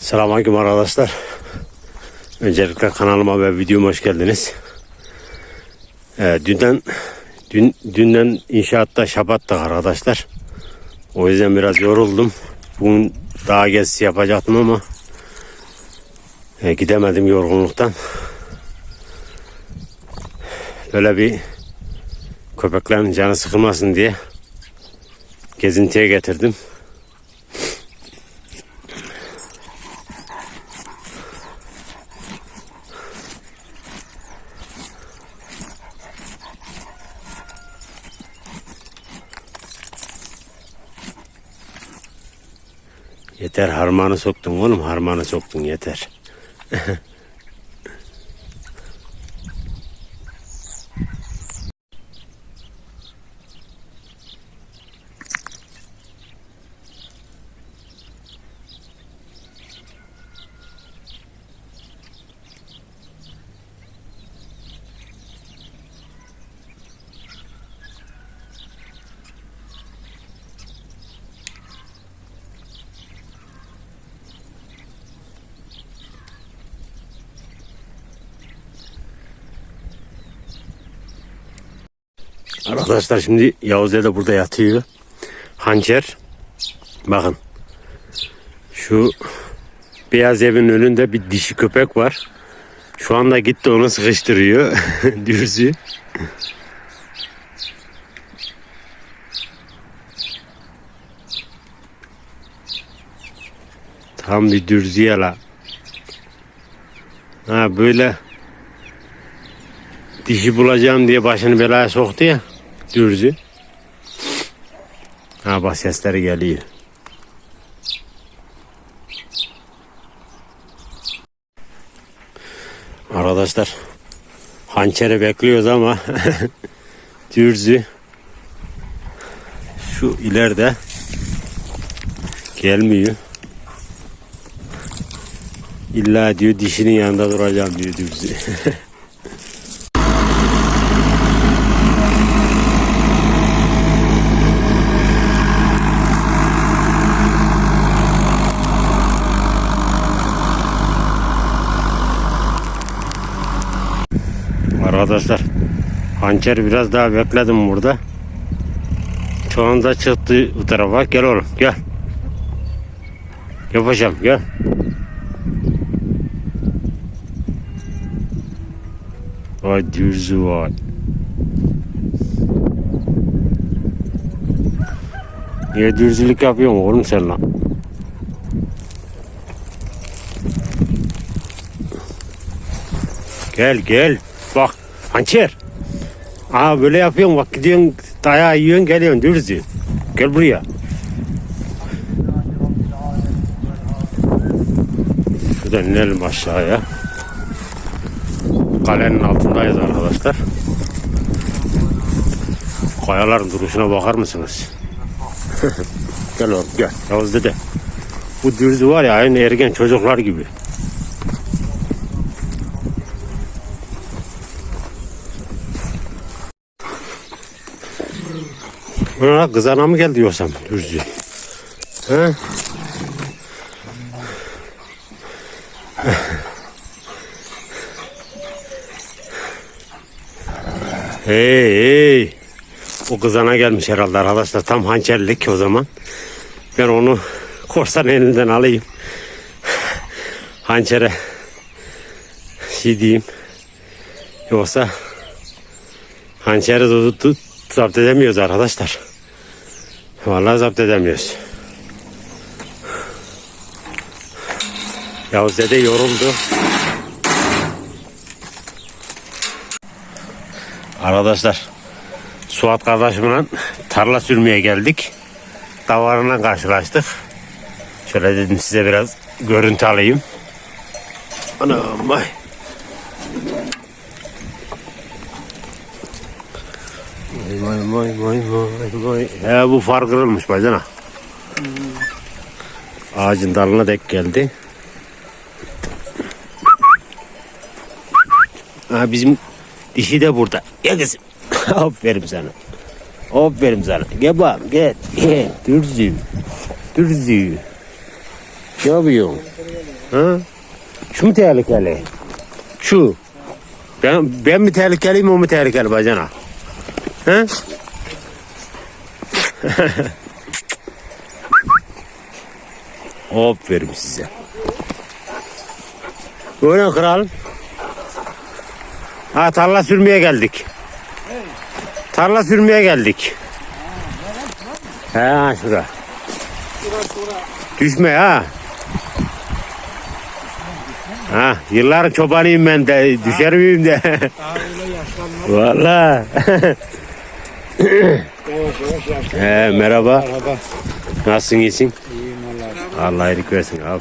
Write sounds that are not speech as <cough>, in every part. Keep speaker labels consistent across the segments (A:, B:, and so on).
A: Selamünaleyküm arkadaşlar. Öncelikle kanalıma ve videoma hoş geldiniz. Ee, dünden dün, dünden inşaatta şabattık arkadaşlar. O yüzden biraz yoruldum. Bugün daha gezisi yapacaktım ama e, gidemedim yorgunluktan. Böyle bir köpeklerin canı sıkılmasın diye gezintiye getirdim. Yeter harmanı soktun oğlum harmanı soktun yeter. <laughs> Arkadaşlar şimdi Yavuz Dede burada yatıyor. Hançer. Bakın. Şu beyaz evin önünde bir dişi köpek var. Şu anda gitti onu sıkıştırıyor. <laughs> Dürzü. Tam bir dürzüye la. Ha böyle dişi bulacağım diye başını belaya soktu ya dürzü. Ha bak sesleri geliyor. Arkadaşlar hançeri bekliyoruz ama <laughs> dürzü şu ileride gelmiyor. İlla diyor dişinin yanında duracağım diyor dürzü. <laughs> Arkadaşlar hançer biraz daha bekledim burada. Anda çıktı bu tarafa. Gel oğlum gel. Paşam gel. Vay dürzü vay. Niye dürzülük yapıyorsun oğlum sen lan? Gel gel. Bak hançer. Aa böyle yapıyorsun bak gidiyorsun dayağı yiyorsun geliyorsun dürzü. Gel buraya. Şuradan inelim aşağıya. Kalenin altındayız arkadaşlar. Kayaların duruşuna bakar mısınız? <laughs> gel oğlum gel. Yavuz dede. Bu dürzü var ya aynı ergen çocuklar gibi. Buna kızana mı geldi yoksam dürzü? He? Hey hey. O kızana gelmiş herhalde arkadaşlar. Tam hançerlik o zaman. Ben onu korsan elinden alayım. Hançere şey diyeyim. Yoksa hançeri tut, tut, zapt edemiyoruz arkadaşlar. Vallahi zapt edemiyoruz. Yavuz dede yoruldu. Arkadaşlar Suat kardeşimle tarla sürmeye geldik. Davarına karşılaştık. Şöyle dedim size biraz görüntü alayım. Anam vay. Vay vay vay vay vay. He bu far kırılmış bacana. Ağacın dalına dek geldi. Ha, bizim dişi de burada. Gel kızım. <laughs> Aferin sana. Aferin sana. Gel bakalım gel. Gel. Dürzü. Dürzü. Ne yapıyorsun? Ha? Şu mu tehlikeli? Şu. Ben, ben mi tehlikeliyim o mu tehlikeli bacana? Ha? <laughs> Aferin size. Buyurun kral. Ha tarla sürmeye geldik. Tarla sürmeye geldik. He ha şura. Düşme ha. Ha yılların çobanıyım ben de düşer miyim de. <laughs> Valla. <laughs> He merhaba.
B: Merhaba.
A: Nasılsın iyisin?
B: İyiyim valla.
A: Allah iyilik versin abi.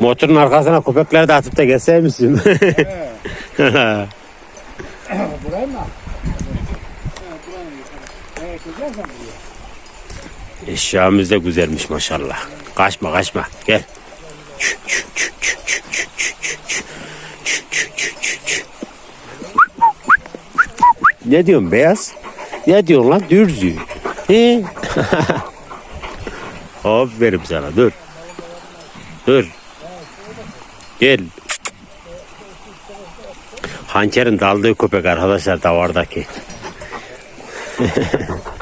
A: Motorun arkasına köpekleri de atıp da geçer <laughs> Eşyamız da güzelmiş maşallah. Kaçma kaçma gel. Ne diyorsun beyaz? Ne diyorsun lan dürzü? He? <laughs> Aferin sana dur. Dur. Gel. Hançerin daldığı köpek arkadaşlar davardaki. <laughs>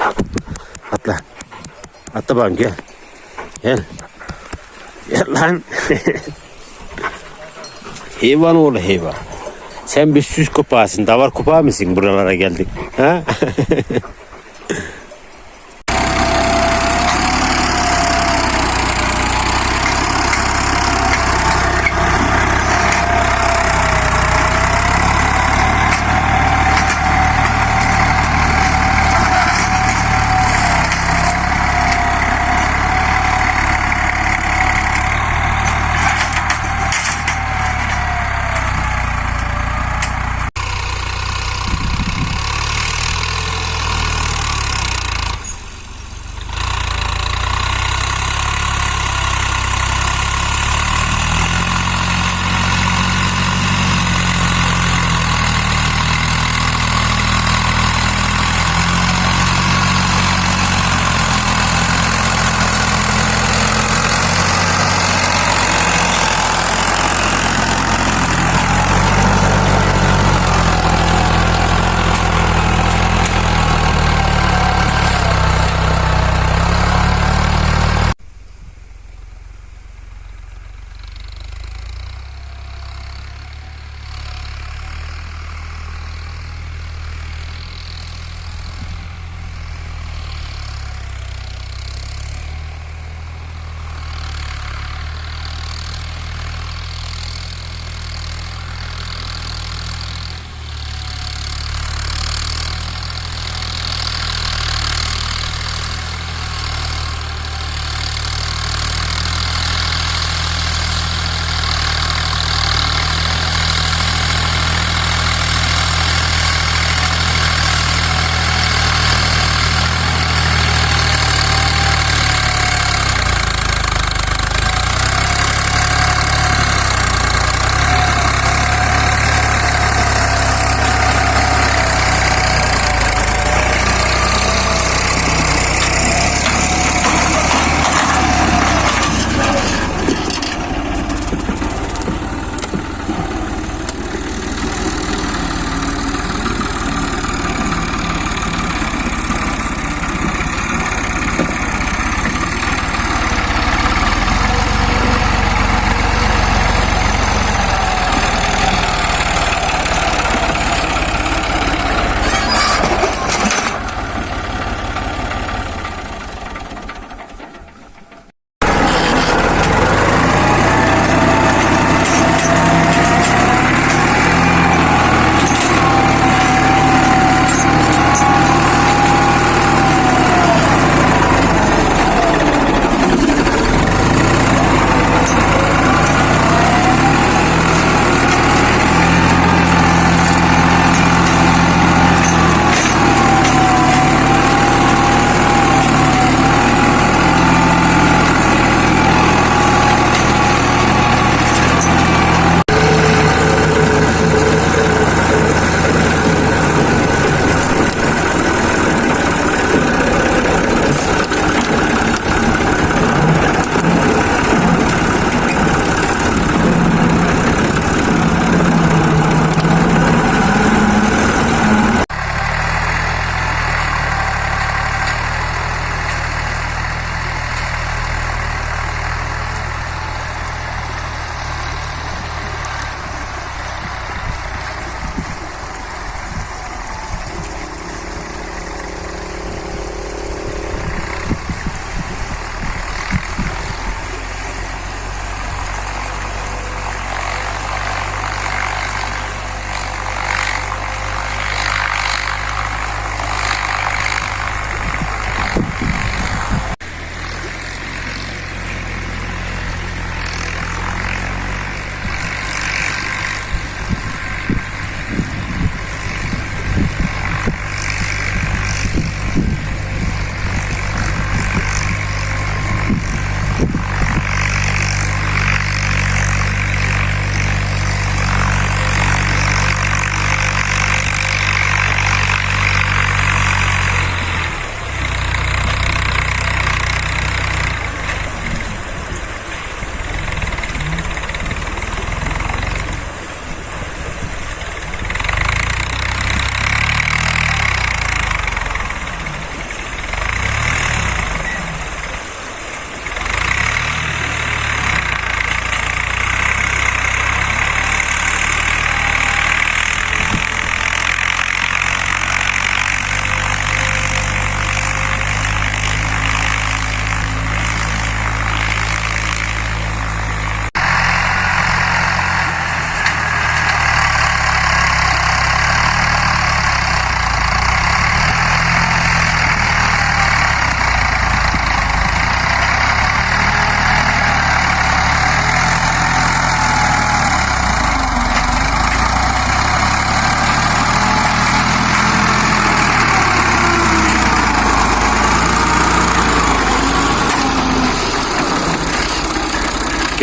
A: Bakayım gel. Gel. Gel lan. <laughs> hayvan oğlu hayvan. Sen bir süs kupasın, davar kupağı mısın buralara geldik? Ha? <laughs>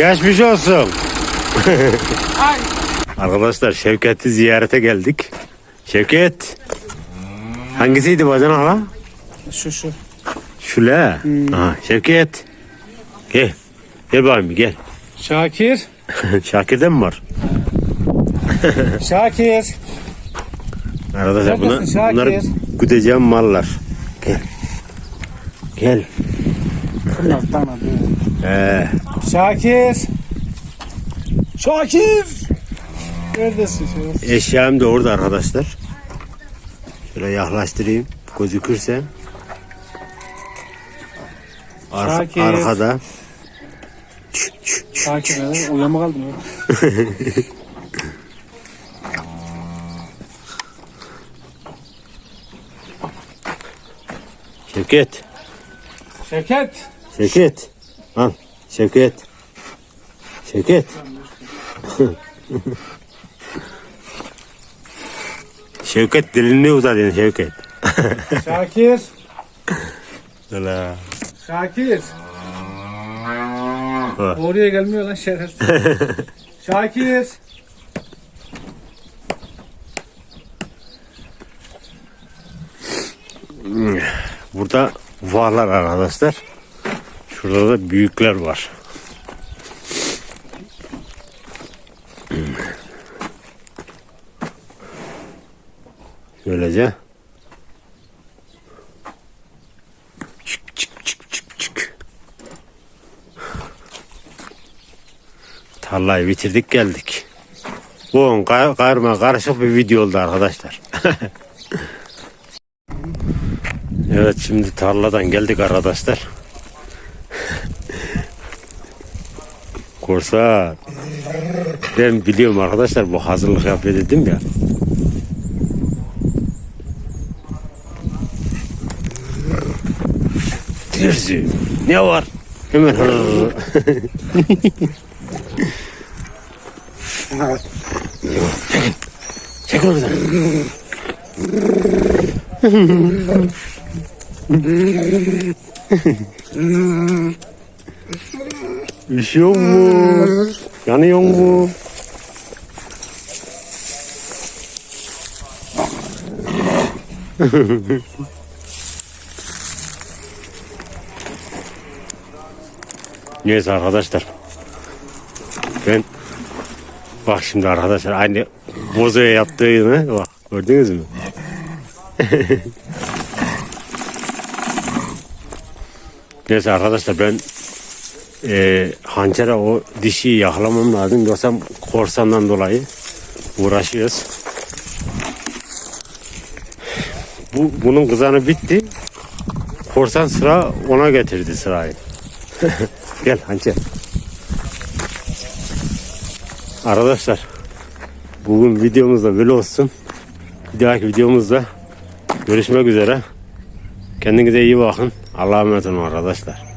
A: Geçmiş olsun. <laughs>
B: Ay.
A: Arkadaşlar Şevket'i ziyarete geldik. Şevket. Hangisiydi bacan hala?
B: Şu şu.
A: Şule. Aha, Şevket. Gel. Gel bakayım gel.
B: Şakir. <laughs>
A: Şakir'de mi var? <laughs>
B: Şakir.
A: Arkadaşlar
B: Neredesin Şakir?
A: bunları güdeceğim mallar. Gel. Gel.
B: Bunlar tanıdı.
A: Ee,
B: Şakir. Şakir. Neredesin şu?
A: eşyam da orada arkadaşlar. Şöyle yaklaştırayım. Gözükürse. Ar-
B: Şakir.
A: arkada.
B: Şakir. ha, Uyuma kaldım ya. <laughs>
A: Şevket.
B: Şevket.
A: Şevket. Al. Şevket. Şevket. <laughs> Şevket dilini uzatıyorsun Şevket. <laughs>
B: Şakir.
A: Ula.
B: Şakir.
A: Ha.
B: Oraya gelmiyor lan şerefsiz. <laughs> Şakir.
A: Burada varlar arkadaşlar. Şurada da büyükler var. Şöylece. Çık çık çık çık çık. Tarlayı bitirdik geldik. Bu kar karma karışık bir video oldu arkadaşlar. <laughs> Evet şimdi tarladan geldik arkadaşlar. Korsa ben biliyorum arkadaşlar bu hazırlık yapıyor dedim ya. Terzi ne var? Hemen Çek oradan. Üşüyor mu? Yanıyor mu? <laughs> Neyse arkadaşlar. Ben bak şimdi arkadaşlar aynı bozoya yaptığını bak gördünüz mü? <laughs> Neyse arkadaşlar ben e, hançere o dişiyi yakalamam lazım. Yoksa korsandan dolayı uğraşıyoruz. Bu, bunun kızanı bitti. Korsan sıra ona getirdi sırayı. <laughs> Gel hançer. Arkadaşlar bugün videomuzda böyle olsun. Bir dahaki videomuzda görüşmek üzere. Kendinize iyi bakın. Allah'a emanet olun arkadaşlar.